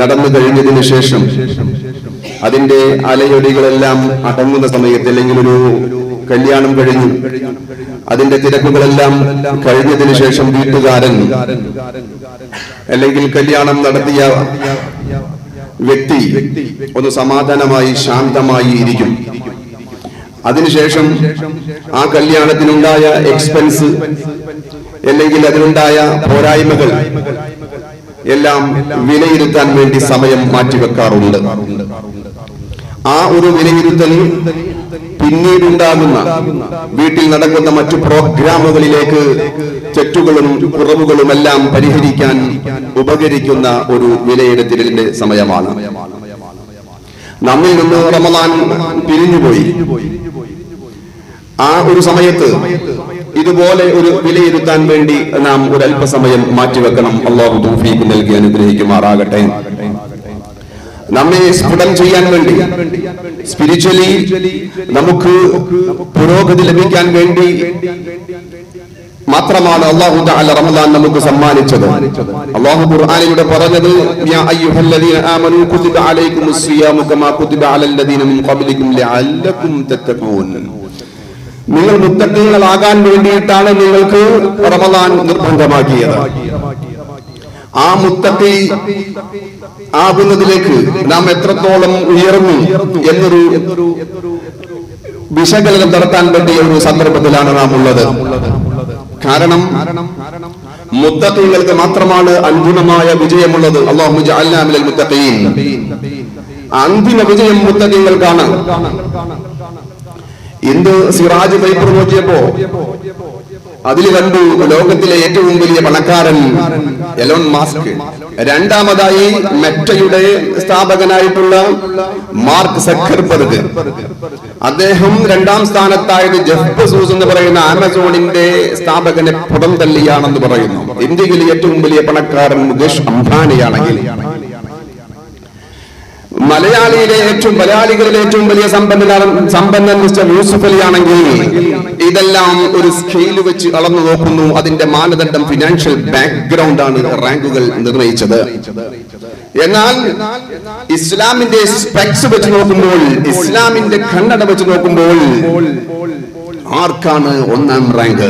നടന്നു കഴിഞ്ഞതിന് ശേഷം അതിന്റെ അലയൊടികളെല്ലാം അടങ്ങുന്ന സമയത്ത് അല്ലെങ്കിൽ ഒരു കല്യാണം കഴിഞ്ഞു. അതിന്റെ തിരക്കുകളെല്ലാം കഴിഞ്ഞതിന് ശേഷം വീട്ടുകാരൻ അല്ലെങ്കിൽ കല്യാണം നടത്തിയ വ്യക്തി ഒന്ന് സമാധാനമായി ശാന്തമായി ഇരിക്കും. അതിനുശേഷം ആ കല്യാണത്തിനുണ്ടായ എക്സ്പെൻസ് അല്ലെങ്കിൽ അതിനുണ്ടായ പോരായ്മകൾ എല്ലാം വിലയിരുത്താൻ വേണ്ടി സമയം മാറ്റിവെക്കാറുണ്ട്. ആ ഒരു വിലയിരുത്തൽ പിന്നീടുണ്ടാകുന്ന വീട്ടിൽ നടക്കുന്ന മറ്റു പ്രോഗ്രാമുകളിലേക്ക് തെറ്റുകളും കുറവുകളും എല്ലാം പരിഹരിക്കാൻ ഉപകരിക്കുന്ന ഒരു വിലയിരുത്തലിന്റെ സമയമാണ്. നമ്മിൽ നിന്ന് റമദാൻ പിരിഞ്ഞുപോയി. ആ ഒരു സമയത്ത് ഇതുപോലെ ഒരു വിലയിരുത്താൻ വേണ്ടി നാം ഒരു അല്പസമയം മാറ്റിവെക്കണം. അള്ളാഹു തൗഫീഖ് നൽകി അനുഗ്രഹിക്കുമാറാകട്ടെ. നമ്മെ സ്ഫുടം ചെയ്യാൻ വേണ്ടി സ്പിരിച്വലി നമുക്ക് പുരോഗതി ലഭിക്കാൻ വേണ്ടി മാത്രമാണ് അള്ളാഹു തആല റമദാൻ നമുക്ക് സമ്മാനിച്ചത്. അള്ളാഹു പറഞ്ഞത് അയ്യുഹല്ലദീന ആമനൂ കമാ മിൻ നിങ്ങൾ മുത്തക്കങ്ങളാകാൻ വേണ്ടിയിട്ടാണ് നിങ്ങൾക്ക് റമദാൻ നിർബന്ധമാക്കിയത്. ആ മുത്തക്കി ആകുന്നതിലേക്ക് നാം എത്രത്തോളം ഉയർന്നു എന്നൊരു വിശകലനം നടത്താൻ പറ്റിയ ഒരു സന്ദർഭത്തിലാണ് നാം ഉള്ളത്. കാരണം മുത്തക്കങ്ങൾക്ക് മാത്രമാണ് അന്തിമമായ വിജയമുള്ളത്. അള്ളാഹു അന്തിമ വിജയം മുത്തക്കങ്ങൾക്കാണ്. ഇന്ന് സിറാജ് പേപ്പർ നോക്കിയപ്പോ അതിൽ കണ്ടു ലോകത്തിലെ ഏറ്റവും വലിയ പണക്കാരൻ എലോൺ മാസ്ക്. രണ്ടാമതായി മെറ്റയുടെ സ്ഥാപകനായിട്ടുള്ള മാർക്ക് സഖർബർഗ്. അദ്ദേഹം രണ്ടാം സ്ഥാനത്തായത് ജെഫ് ബസൂസ് എന്ന് പറയുന്ന ആമസോണിന്റെ സ്ഥാപകനെ പുറം തള്ളിയാണെന്ന് പറയുന്നു. ഇന്ത്യയിലെ ഏറ്റവും വലിയ പണക്കാരൻ മുകേഷ് അംബാനിയാണെങ്കിൽ. മലയാളിയിലെ ഏറ്റവും മലയാളികളിലെ ഏറ്റവും വലിയ സമ്പന്നനാണ് സമ്പന്നൻ മിസ്റ്റർ യൂസുഫ് അലി ആണെങ്കിൽ ഇതെല്ലാം ഒരു സ്കെയിൽ വെച്ച് അളന്നു നോക്കുന്നു. അതിന്റെ മാനദണ്ഡം ഫിനാൻഷ്യൽ ബാക്ക്ഗ്രൗണ്ട് ആണ് റാങ്കുകൾ നിർണയിച്ചത്. എന്നാൽ ഇസ്ലാമിന്റെ സ്പെക്സ് വെച്ച് നോക്കുമ്പോൾ ഇസ്ലാമിന്റെ കണ്ണട വെച്ച് നോക്കുമ്പോൾ ആർക്കാണ് ഒന്നാം റാങ്ക്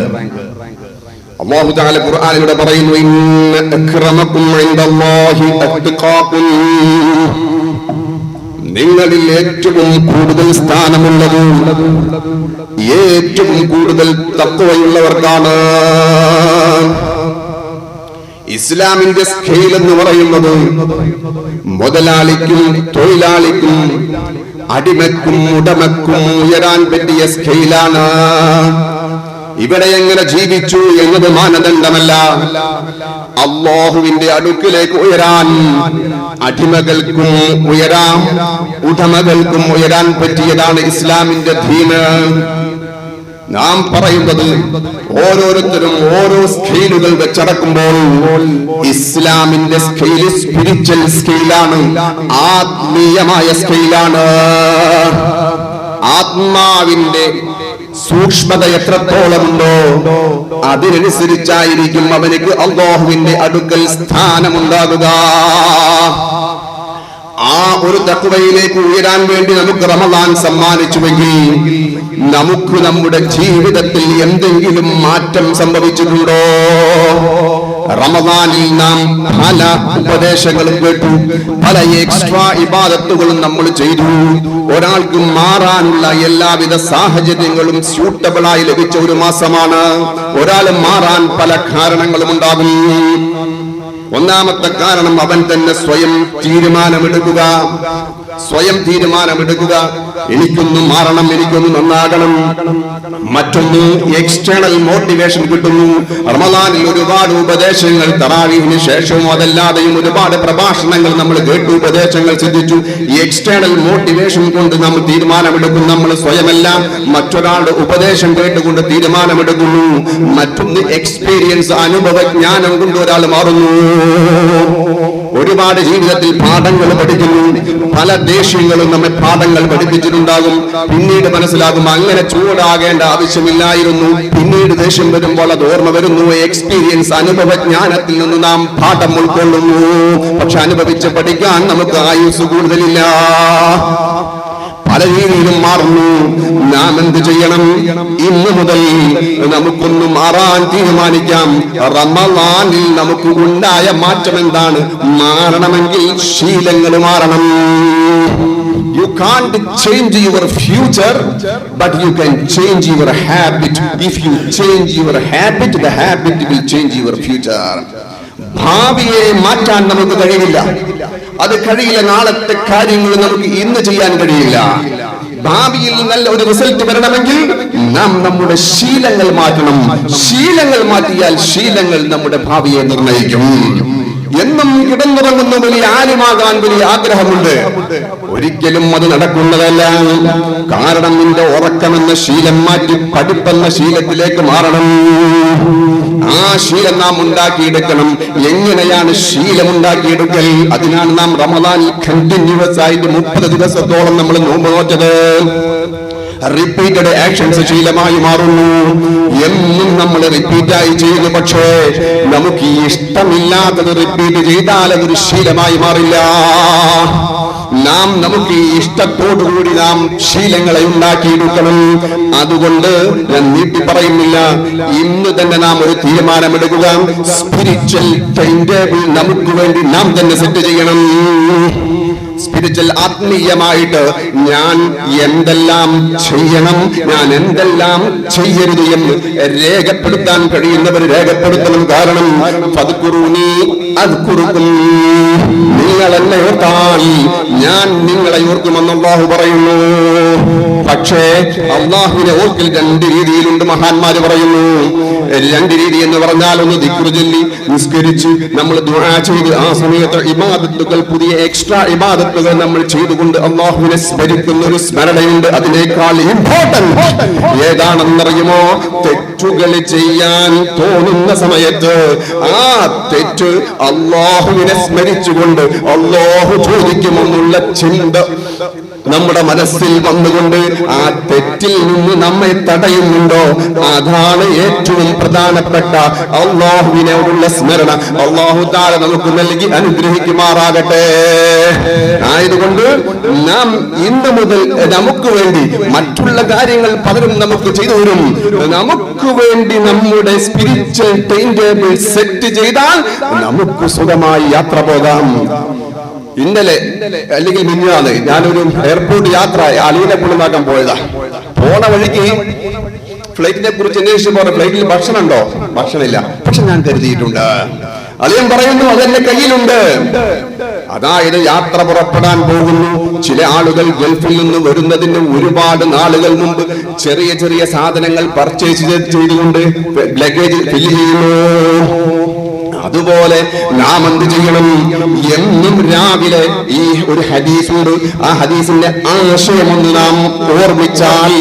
അള്ളാഹു പറയുന്നു ഇന്ന ഇൻദല്ലാഹി നിങ്ങളിൽ ഏറ്റവും കൂടുതൽ സ്ഥാനമുള്ളത് ഏറ്റവും കൂടുതൽ തത്വയുള്ളവർക്കാണ് ഇസ്ലാമിന്റെ സ്കെയിൽ എന്ന് പറയുന്നത് മുതലാളിക്കും തൊഴിലാളിക്കും അടിമക്കും ഉടമക്കും ഉയരാൻ പറ്റിയ സ്കെയിലാണ് ഇവിടെ എങ്ങനെ ജീവിച്ചു എന്നത് മാനദണ്ഡമല്ല. അള്ളാഹുവിന്റെ അടുക്കിലേക്ക് ഉയരാൻ അടിമകൾക്കും ഉയരാം. ഉടമകൾക്കും ഉയരാൻ പറ്റിയതാണ് ഇസ്ലാമിന്റെ ധീന് നാം പറയുന്നത് ഓരോരുത്തരും ഓരോ സ്കെയിലുകൾ വെച്ചടക്കുമ്പോൾ ഇസ്ലാമിന്റെ സ്കെയിൽ സ്പിരിച്വൽ സ്കെയിലാണ് ആത്മീയമായ സ്കെയിലാണ്. ആത്മാവിന്റെ സൂക്ഷ്മത എത്രത്തോളമുണ്ടോ അതിനനുസരിച്ചായിരിക്കും അവനക്ക് അള്ളാഹുവിന്റെ അടുക്കൽ സ്ഥാനമുണ്ടാകുക. ആ ഒരു തക്കുവയിലേക്ക് ഉയരാൻ വേണ്ടി നമുക്ക് റമദാൻ സമ്മാനിച്ചുവെങ്കിൽ നമുക്ക് നമ്മുടെ ജീവിതത്തിൽ എന്തെങ്കിലും മാറ്റം സംഭവിച്ചിട്ടുണ്ടോ? റമദാനിൽ നാം പല ഉപദേശങ്ങളും കേട്ടു. പല എക്സ്ട്രാ ഇബാദത്തുകളും നമ്മൾ ചെയ്തു. ഒരാൾക്ക് മാറാനുള്ള എല്ലാവിധ സാഹചര്യങ്ങളും സ്യൂട്ടബിളായി ലഭിച്ച ഒരു മാസമാണ്. ഒരാൾ മാറാൻ പല കാരണങ്ങളും ഉണ്ടാകും. ഒന്നാമത്തെ കാരണം അവൻ തന്നെ സ്വയം തീരുമാനമെടുക്കുക. സ്വയം തീരുമാനമെടുക്കുക. എനിക്കൊന്ന് മാറണം എനിക്കൊന്ന് നന്നാകണം. മറ്റൊന്ന് എക്സ്റ്റേണൽ മോട്ടിവേഷൻ കിട്ടുന്നു. റമദാനിൽ ഒരുപാട് ഉപദേശങ്ങൾ തറാവിന് ശേഷവും അതല്ലാതെയും ഒരുപാട് പ്രഭാഷണങ്ങൾ നമ്മൾ കേട്ടു ഉപദേശങ്ങൾ ചിന്തിച്ചു ഈ എക്സ്റ്റേണൽ മോട്ടിവേഷൻ കൊണ്ട് നമ്മൾ തീരുമാനമെടുക്കും. നമ്മൾ സ്വയമല്ല മറ്റൊരാളുടെ ഉപദേശം കേട്ടുകൊണ്ട് തീരുമാനമെടുക്കുന്നു. മറ്റൊന്ന് എക്സ്പീരിയൻസ് അനുഭവജ്ഞാനം കൊണ്ട് ഒരാൾ മാറുന്നു. ഒരുപാട് ജീവിതത്തിൽ പാഠങ്ങൾ പഠിക്കുന്നു. പല ദേഷ്യങ്ങളും നമ്മെ പാഠങ്ങൾ പഠിപ്പിച്ചിട്ടുണ്ടാകും. പിന്നീട് മനസ്സിലാകും അങ്ങനെ ചൂടാകേണ്ട ആവശ്യമില്ലായിരുന്നു. പിന്നീട് ദേഷ്യം വരുമ്പോൾ അത് ഓർമ്മ വരുന്നു. എക്സ്പീരിയൻസ് അനുഭവജ്ഞാനത്തിൽ നിന്ന് നാം പാഠം ഉൾക്കൊള്ളുന്നു. പക്ഷെ അനുഭവിച്ച് പഠിക്കാൻ നമുക്ക് ആയുസ് കൂടുതലില്ല. പല രീതിയിലും മാറുന്നു നാം എന്ത് ചെയ്യണം ഇന്ന് മുതൽ നമുക്കൊന്ന് മാറാൻ തീരുമാനിക്കാം റമദാനിൽ നമുക്ക് ഉണ്ടായ മാറ്റം എന്താണ് മാറണമെങ്കിൽ ശീലങ്ങൾ മാറണം You can't change your future, but you can change your habit. If you change your habit, the habit will change your future. ഭാവിയെ മാറ്റാൻ നമുക്ക് കഴിയില്ല അത് കഴിയില്ല. നാളത്തെ കാര്യങ്ങൾ നമുക്ക് ഇന്ന് ചെയ്യാൻ കഴിയില്ല. ഭാവിയിൽ നല്ല ഒരു റിസൾട്ട് വരണമെങ്കിൽ നാം നമ്മുടെ ശീലങ്ങൾ മാറ്റണം. ശീലങ്ങൾ മാറ്റിയാൽ ശീലങ്ങൾ നമ്മുടെ ഭാവിയെ നിർണയിക്കും എന്നും കിടന്നുറങ്ങുന്ന വലിയ ആരുമാകാൻ വലിയ ആഗ്രഹമുണ്ട്. ഒരിക്കലും അത് നടക്കുന്നതല്ല. കാരണം നിന്റെ ഉറക്കമെന്ന ശീലം മാറ്റി പഠിപ്പെന്ന ശീലത്തിലേക്ക് മാറണം. ആ ശീലം നാം ഉണ്ടാക്കിയെടുക്കണം. എങ്ങനെയാണ് ശീലം ഉണ്ടാക്കിയെടുക്കൽ? അതിനാണ് നാം റമദാൻ കണ്ടിന്യൂസ് ആയിട്ട് മുപ്പത് ദിവസത്തോളം നമ്മൾ നോമ്പ് നോറ്റത്. റിപ്പീറ്റഡ് ആക്ഷൻസ് ശീലമായി മാറുന്നു. എന്നും നമ്മൾ റിപ്പീറ്റായി ചെയ്തു പക്ഷേ നമുക്ക് ഈ ഇഷ്ടമില്ലാത്തത് റിപ്പീറ്റ് ചെയ്താൽ അതൊരു ശീലമായി മാറില്ല. നാം നമുക്ക് ഇഷ്ടത്തോടുകൂടി നാം ശീലങ്ങളെ ഉണ്ടാക്കിയെടുക്കണം അതുകൊണ്ട് ഞാൻ നീട്ടി പറയുന്നില്ല. ഇന്ന് തന്നെ നാം ഒരു തീരുമാനമെടുക്കുക. സ്പിരിച്വൽ ടൈം ടേബിൾ നമുക്ക് വേണ്ടി നാം തന്നെ സെറ്റ് ചെയ്യണം. സ്പിരിച്വൽ ആത്മീയമായിട്ട് ഞാൻ എന്തെല്ലാം ചെയ്യണം ഞാൻ എന്തെല്ലാം ചെയ്യരുത് എന്ന് രേഖപ്പെടുത്താൻ കഴിയുന്നവർ രേഖപ്പെടുത്തണം. കാരണം അദ്കുറുക്കും നിങ്ങൾ എന്നെ ഓർത്താൽ ഞാൻ നിങ്ങളെ ഓർക്കുമെന്ന് അള്ളാഹു പറയുന്നു. പക്ഷേ അള്ളാഹുവിനെ ഓർക്കിൽ രണ്ട് രീതിയിലുണ്ട് മഹാന്മാര് പറയുന്നു. രണ്ട് രീതി എന്ന് പറഞ്ഞാൽ ഒന്ന് ദിക്കുറു ചൊല്ലി നിസ്കരിച്ച് നമ്മൾ ദുആ ചെയ്ത് ആ സമയത്ത് ഇബാദത്തുകൾ പുതിയ എക്സ്ട്രാ ഇബാദത്തുകൾ നമ്മൾ ചെയ്തുകൊണ്ട് അള്ളാഹുവിനെ സ്മരിക്കുന്ന ഒരു സ്മരണയുണ്ട്. അതിനേക്കാൾ ഇമ്പോർട്ടന്റ് ഏതാണെന്നറിയുമോ? തെറ്റുകൾ ചെയ്യാൻ തോന്നുന്ന സമയത്ത് ആ തെറ്റ് അള്ളാഹുവിനെ സ്മരിച്ചുകൊണ്ട് അള്ളാഹു ചോദിക്കുമെന്നുള്ള ചിന്ത നമ്മുടെ മനസ്സിൽ വന്നുകൊണ്ട് ആ തെറ്റിൽ നിന്ന് നമ്മെ തടയുന്നുണ്ടോ? അതാണ് ഏറ്റവും പ്രധാനപ്പെട്ട അള്ളാഹുവിനോടുള്ള സ്മരണ. അള്ളാഹു താര നമുക്ക് നൽകി അനുഗ്രഹിക്കുമാറാകട്ടെ. ആയതുകൊണ്ട് നാം ഇന്ന് മുതൽ നമുക്ക് വേണ്ടി മറ്റുള്ള കാര്യങ്ങൾ പലരും നമുക്ക് ചെയ്തു തരും. നമുക്ക് വേണ്ടി നമ്മുടെ സ്പിരിച്വൽ ടൈം ടേബിൾ സെറ്റ് ചെയ്താൽ നമുക്ക് സുഖമായി യാത്ര പോകാം. ഇന്നലെ അല്ലെങ്കിൽ മിന്നാന്ന് ഞാനൊരു എയർപോർട്ട് യാത്ര അലീനെ പുള്ളിമാക്കാൻ പോയതാ. പോണ വഴിക്ക് ഫ്ലൈറ്റിനെ കുറിച്ച് അന്വേഷിച്ച് പോറ ഫ്ലൈറ്റിൽ ഭക്ഷണം ഉണ്ടോ ഭക്ഷണമില്ല. പക്ഷെ ഞാൻ കരുതിയിട്ടുണ്ട്. അലിയൻ പറയുന്നു അതെന്റെ കയ്യിലുണ്ട്. അതായത് യാത്ര പുറപ്പെടാൻ പോകുന്നു. ചില ആളുകൾ ഗൾഫിൽ നിന്ന് വരുന്നതിന് ഒരുപാട് നാളുകൾ മുമ്പ് ചെറിയ ചെറിയ സാധനങ്ങൾ പർച്ചേസ് ചെയ്തുകൊണ്ട് ലഗേജ് ഫില്ല് ചെയ്യുന്നു. അതുപോലെ നാം എന്ത് ചെയ്യണം? എന്നും രാവിലെ ഈ ഒരു ഹദീസുണ്ട്. ആ ഹദീസിന്റെ ആശയമൊന്ന് നാം ഓർമ്മിച്ചാൽ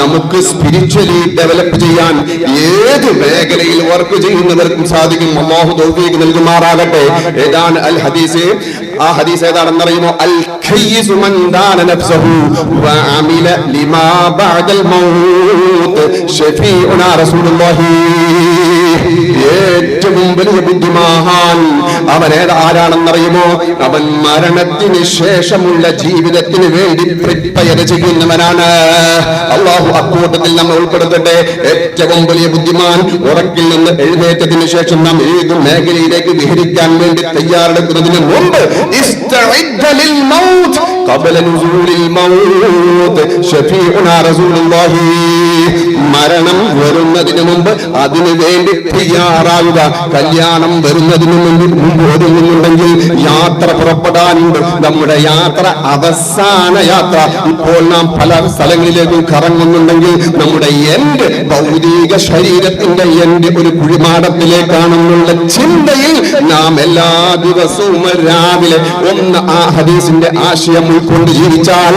നമുക്ക് സ്പിരിച്വലി ഡെവലപ്പ് ചെയ്യാൻ ഏത് മേഖലയിൽ വർക്ക് ചെയ്യുന്നവർക്കും സാധിക്കും. അള്ളാഹു തൗഫീഖ് നൽകുമാറാകട്ടെ. ഏതാണ് അൽ ഹദീസ്? ആ ഹദീസ് ഏതാണെന്നറിയുമോ അൽ ഖയ്യിസു മൻ ദാന നഫ്സഹു വഅമില ലിമാ ബഅദൽ മൗത്ത്. ഷഫീഉനാ റസൂലുള്ളാഹി. ഏറ്റവും വലിയ ബുദ്ധിമാൻ അവൻ ഏത് ആരാണെന്നറിയുമോ അവൻ മരണത്തിന് ശേഷമുള്ള ജീവിതത്തിന് വേണ്ടി പ്രിപ്പയർ ചെയ്യുന്നവനാണ് അള്ളാഹു അക്കൂട്ടത്തിൽ നമ്മൾ ഉൾപ്പെടുത്തട്ടെ ഏറ്റവും വലിയ ബുദ്ധിമാൻ ഉറക്കിൽ നിന്ന് എഴുന്നേറ്റത്തിന് ശേഷം നാം ഏത് മേഖലയിലേക്ക് വിഹരിക്കാൻ വേണ്ടി തയ്യാറെടുക്കുന്നതിന് മുമ്പ് ഇസ്തഇദ്ദ ലിൽ മൗത്ത് قبل نزول الموت شفيعنا رسول الله മരണം വരുന്നതിന് മുമ്പ് അതിനു വേണ്ടി തയ്യാറാവുക. കല്യാണം വരുന്നതിന് മുമ്പ് ഒരുങ്ങുന്നുണ്ടെങ്കിൽ യാത്ര പുറപ്പെടാനുണ്ട്. നമ്മുടെ യാത്ര അവസാന യാത്ര. ഇപ്പോൾ നാം പല സ്ഥലങ്ങളിലേക്കും കറങ്ങുന്നുണ്ടെങ്കിൽ നമ്മുടെ എന്റെ ഭൗതിക ശരീരത്തിന്റെ എന്റെ ഒരു കുഴിമാടത്തിലേക്കാണെന്നുള്ള ചിന്തയിൽ നാം എല്ലാ ദിവസവും രാവിലെ ഒന്ന് ആ ഹദീസിന്റെ ആശയം ഉൾക്കൊണ്ട് ജീവിച്ചാൽ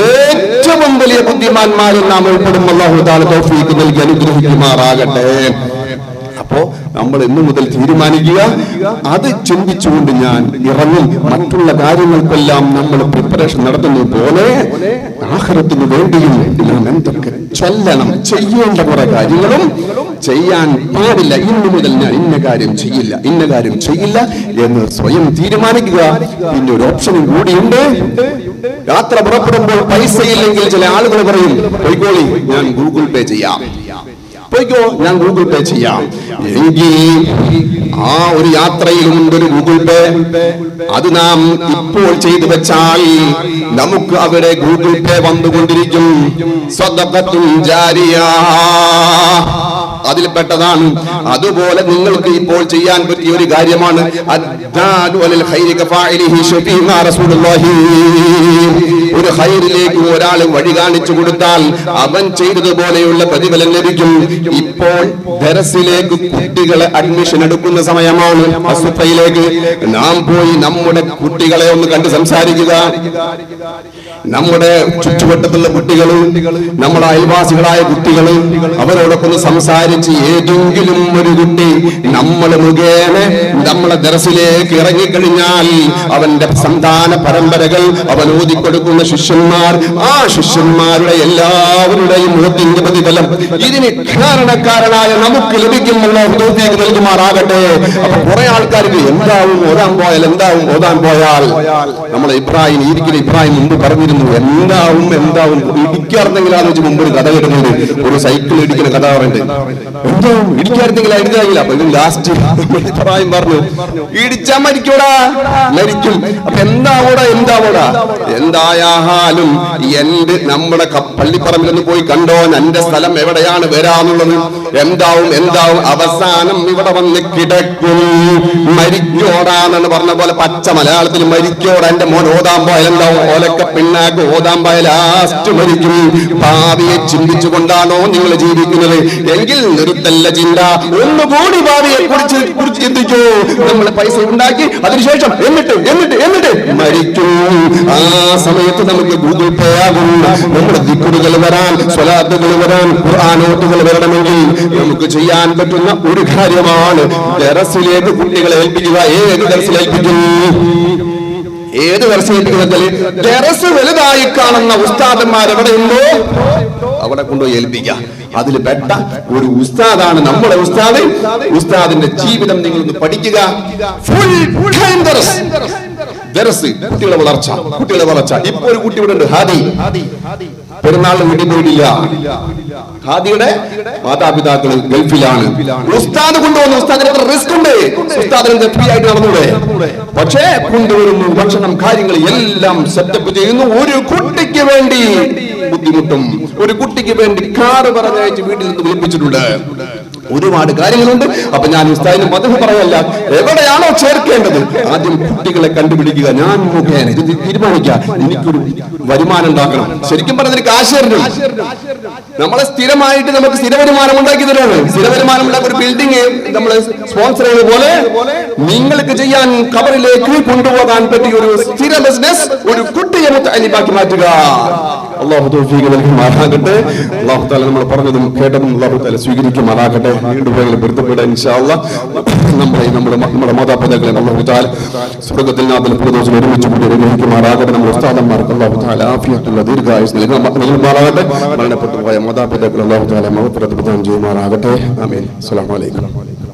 ഏറ്റവും വലിയ ബുദ്ധിമാന്മാരും നാം ഉൾപ്പെടും. താല തൗഫീഖ് നൽകി അനുഗ്രഹിക്കുമാറാകട്ടെ. അപ്പോ നമ്മൾ ഇന്നു മുതൽ തീരുമാനിക്കുക. അത് ചിന്തിച്ചുകൊണ്ട് ഞാൻ ഇറങ്ങും. മറ്റുള്ള കാര്യങ്ങൾക്കെല്ലാം നമ്മൾ പ്രിപ്പറേഷൻ നടത്തുന്നത് പോലെ ആഹാരത്തിന് വേണ്ടിയും നാം എന്തൊക്കെ ചൊല്ലണം ചെയ്യേണ്ട കുറെ കാര്യങ്ങളും ചെയ്യാൻ പാടില്ല. ഇന്നു മുതൽ ഞാൻ ഇന്ന കാര്യം ചെയ്യില്ല ഇന്ന കാര്യം ചെയ്യില്ല എന്ന് സ്വയം തീരുമാനിക്കുക. പിന്നെ ഒരു ഓപ്ഷനും കൂടിയുണ്ട്. യാത്ര പുറപ്പെടുമ്പോൾ പൈസ ഇല്ലെങ്കിൽ ചില ആളുകൾ പറയും പോയിക്കോളി ഞാൻ ഗൂഗിൾ പേ ചെയ്യാം. പോയിക്കോ ഞാൻ ഗൂഗിൾ പേ ചെയ്യാം. എങ്കിൽ ആ ഒരു യാത്രയിൽ ഒരു ഗൂഗിൾ പേ അത് നാം ഇപ്പോൾ ചെയ്തു വെച്ചാൽ നമുക്ക് അവിടെ ഗൂഗിൾ പേ വന്നുകൊണ്ടിരിക്കും. സ്വതക്കത്തും ജാരിയ. അതിൽപ്പെട്ടതാണ്. അതുപോലെ നിങ്ങൾക്ക് ഇപ്പോൾ ചെയ്യാൻ പറ്റിയ ഒരു കാര്യമാണ്. ഒരു ഹൈറിലേക്ക് ഒരാൾ വഴി കാണിച്ചു കൊടുത്താൽ അവൻ ചെയ്തതുപോലെയുള്ള പ്രതിഫലം ലഭിക്കും. ഇപ്പോൾ ദരസിലേക്ക് കുട്ടികളെ അഡ്മിഷൻ എടുക്കുന്ന സമയമാണ് അസുഖയിലേക്ക് നാം പോയി നമ്മുടെ കുട്ടികളെ ഒന്ന് കണ്ട് സംസാരിക്കുക. നമ്മുടെ ചുറ്റുവട്ടത്തുള്ള കുട്ടികൾ നമ്മുടെ അയൽവാസികളായ കുട്ടികൾ അവരോടൊക്കെ ഒന്ന് സംസാരിച്ച് ഏതെങ്കിലും ഒരു കുട്ടി നമ്മൾ മുഖേന നമ്മളെ ദരസിലേക്ക് ഇറങ്ങിക്കഴിഞ്ഞാൽ അവന്റെ സന്താന പരമ്പരകൾ അവൻ ഓതിക്കൊടുക്കുന്ന ശിഷ്യന്മാർ ആ ശിഷ്യന്മാരുടെ എല്ലാവരുടെയും മുഖത്തിന്റെ പ്രതിഫലം ഇതിന് കാരണക്കാരനായ നമുക്ക് ലഭിക്കുമെന്ന ഹൃദയത്തേക്ക് നൽകുമാറാകട്ടെ. അപ്പൊ കുറെ ആൾക്കാർക്ക് എന്താവും ഓതാൻ പോയാൽ എന്താവും ഓതാൻ പോയാൽ നമ്മളെ ഇബ്രാഹിം ഇരിക്കുന്ന ഇബ്രാഹിം മുമ്പ് പറഞ്ഞിരുന്നു എന്താവും എന്താവും? ഇടിക്കാറുണ്ടെങ്കിലാന്ന് വെച്ച് മുമ്പ് ഒരു കഥ കിട്ടുന്നുണ്ട് ഒരു സൈക്കിൾ ഇടിക്കുന്ന കഥ പറയുന്നത് എന്താവും ഇടിക്കാറുണ്ടെങ്കിൽ ഇടിക്കാറില്ല അപ്പൊ ലാസ്റ്റ് പ്രായം പറഞ്ഞു. ഇടിച്ചാ മരിക്കൂടാ. മരിക്കും. അപ്പൊ എന്താവൂടാ എന്താവൂടാ? എന്തായാലും എന്റെ നമ്മുടെ പള്ളിപ്പറമ്പിൽ ഒന്ന് പോയി കണ്ടോ? എന്റെ സ്ഥലം എവിടെയാണ് വരാന്നുള്ളത് എന്താവും എന്താവും? അവസാനം ഇവിടെ വന്ന് കിടക്കും. മരിക്കോടാന്നാണ് പറഞ്ഞ പോലെ പച്ച മലയാളത്തിൽ മരിക്കോടാ. എന്റെ മോൻ ഓതാൻ പോയാൽ എന്താവും? ഓലക്ക പിണ്ണാക്ക് ഓതാൻ പോയാൽ ലാസ്റ്റ് മരിക്കും ഭാവിയെ ചിന്തിച്ചുകൊണ്ടാണോ നിങ്ങൾ ജീവിക്കുന്നത്? എങ്കിൽ നിർത്തല്ല ചിന്ത. ഒന്നുകൂടി ഭാവിയെ കുറിച്ച് കുറിച്ച് ചിന്തിക്കൂ. നമ്മൾ പൈസ ഉണ്ടാക്കി അതിനുശേഷം എന്നിട്ട് എന്നിട്ട് എന്നിട്ട് മരിക്കും. ആ സമയത്ത് നമുക്ക് ഗൂഗിൾ പേ ആകും. നമ്മുടെ ദിക്കുറുകൾ വരാൻ സ്വലാത്തുകൾ വരാൻ ഖുർആാനോട്ടുകൾ വരണമെങ്കിൽ നമുക്ക് ചെയ്യാൻ പറ്റുന്ന ഒരു കാര്യമാണ്. ദറസിലേക്ക് കുട്ടികളെ ഏൽപ്പിക്കുക. ഏത് ദറസിൽ ഏൽപ്പിക്കും? ഏത് ദർശനം ടെറസ് വലുതായി കാണുന്ന ഉസ്താദന്മാർ എവിടെയുണ്ടോ അവിടെ കൊണ്ടുപോയി ഏൽപ്പിക്കാം അതിൽ പെട്ട ഒരു ഉസ്താദാണ് നമ്മുടെ ഉസ്താദ്. ഉസ്താദിന്റെ ജീവിതം നിങ്ങൾ ഒന്ന് പഠിക്കുക ഫുൾ ദറസ് ദറസ് കുട്ടികളെ വളർച്ച കുട്ടികളെ വളർച്ച. ഇപ്പൊ ഒരു കുട്ടി ഇവിടെ ഉണ്ട് ഹാദി. പെരുന്നാളിന് വീട്ടിൽ പോയിട്ടില്ല. ഹാദിയുടെ മാതാപിതാക്കൾ ഗൾഫിലാണ്. ഉസ്താദ് കൊണ്ടുവന്നു ഉസ്താദിന് എത്ര റിസ്ക് ഉണ്ട്? ഉസ്താദിന് ഫ്രീ ആയിട്ട് നടന്നൂടെ? പക്ഷേ കൊണ്ടുവരുന്നു ഭക്ഷണം കാര്യങ്ങൾ എല്ലാം സെറ്റപ്പ് ചെയ്യുന്നു. ഒരു കുട്ടിക്ക് വേണ്ടി ബുദ്ധിമുട്ടും. ഒരു കുട്ടിക്ക് വേണ്ടി കാറ് പറഞ്ഞയച്ച് വീട്ടിൽ നിന്ന് വിളിപ്പിച്ചിട്ടുണ്ട്. ഒരുപാട് കാര്യങ്ങളുണ്ട്. അപ്പൊ ഞാൻ ഉസ്താദിന് മതം പറയല്ല എവിടെയാണോ ചേർക്കേണ്ടത്? ആദ്യം കുട്ടികളെ കണ്ടുപിടിക്കുക. ഞാൻ മുഖേന ഇത് തീരുമാനിക്കാം എനിക്കൊരു വരുമാനം ഉണ്ടാക്കണം. ശരിക്കും പറഞ്ഞ കാശ് തരണം നമ്മളെ സ്ഥിരമായിട്ട് നമുക്ക് സ്ഥിര വരുമാനം ഉണ്ടാക്കി തരാണ് സ്ഥിര വരുമാനം ഉണ്ടാക്കുന്ന ഒരു ബിൽഡിംഗ് നമ്മൾ സ്പോൺസർ ചെയ്ത പോലെ നിങ്ങൾക്ക് ചെയ്യാൻ കവറിലേക്ക് കൊണ്ടുപോകാൻ പറ്റിയ ഒരു സ്ഥിര ബിസിനസ് ഒരു കുട്ടിയെ മുത്തലിബാക്കി മാറ്റുക. അള്ളാഹു തൗഫീഖ് നൽകുമാറാകട്ടെ. അള്ളാഹു താല നമ്മൾ പറഞ്ഞതും കേട്ടതും അള്ളാഹു താല സ്വീകരിക്കുമാറാകട്ടെ. വീണ്ടും ഭയങ്കര പൊരുത്തപ്പെടാൻ ഇൻഷാല്ല നമ്മളെ നമ്മുടെ നമ്മുടെ മാതാപിതാക്കളെ അള്ളാഹു താല സ്വർഗത്തിൽ നാട്ടിൽ പ്രദോഷം ഒരുമിച്ച് കൂടി അനുഗ്രഹിക്കുമാറാകട്ടെ. നമ്മുടെ ഉസ്താദന്മാർക്ക് അള്ളാഹു താല ആഫിയത്തുള്ള ദീർഘായുസ് നൽകുമാറാകട്ടെ. മരണപ്പെട്ടു പോയ മാതാപിതാക്കൾ അള്ളാഹു താല മഹപ്പുറത്ത് പ്രദാനം ചെയ്യുമാറാകട്ടെ. ആമീൻ. അസ്സലാമു അലൈക്കും.